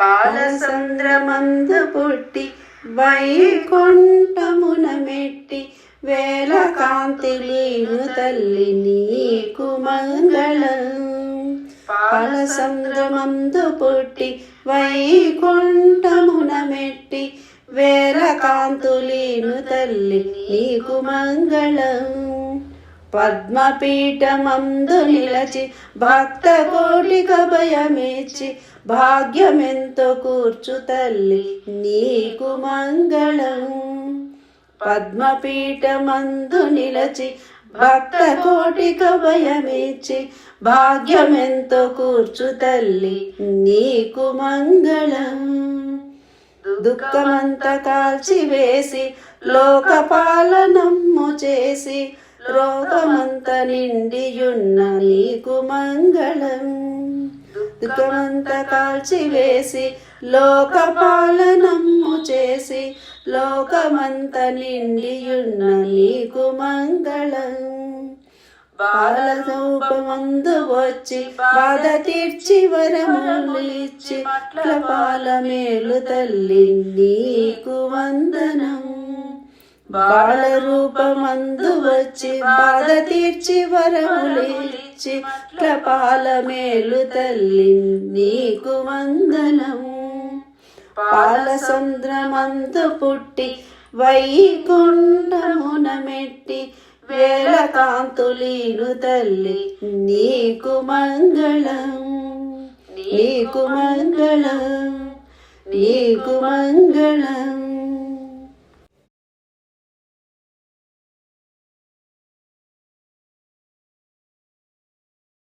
పాలసంద్రమందు పుట్టి వైకుంఠమున మెట్టి వేల కాంతిలీను తల్లి నీకు మంగళం. పాలసంద్రమందు పుట్టి వైకుంఠమున మెట్టి వేల కాంతులీను తల్లి నీకు మంగళం. పద్మపీఠమందు నిలచి భక్త కోటిక భయమేచి భాగ్యమెంతో కూర్చు తల్లి నీకు మంగళం. పద్మపీఠమందు నిలచి భక్త కోటిక భయమేచి భాగ్యమెంతో కూర్చు తల్లి నీకు మంగళం. దుఃఖమంత కాల్చివేసి లోకపాలనమ్ము చేసి రోగమంత నిండియున్న నీకు మంగళం. దుఃఖమంత కాల్చివేసి లోక లోకపాలనమ్ము చేసి లోకమంత నిండియున్న నీకు మంగళం. బాలరూపమందు వచ్చి బాధ తీర్చి వరములు ఇచ్చి పాల మేలు తల్లి నీకు వందనం. బాలరూపమందు వచ్చి బాధ తీర్చి వరములు ఇచ్చి మట్ల పాల మేలు తల్లి నీకు వందనం పాల సంద్రమందు పుట్టి వైకుంఠమున మెట్టి వేల కాంతులీను తల్లి నీకు మంగళం. నీకు మంగళం. నీకు మంగళం.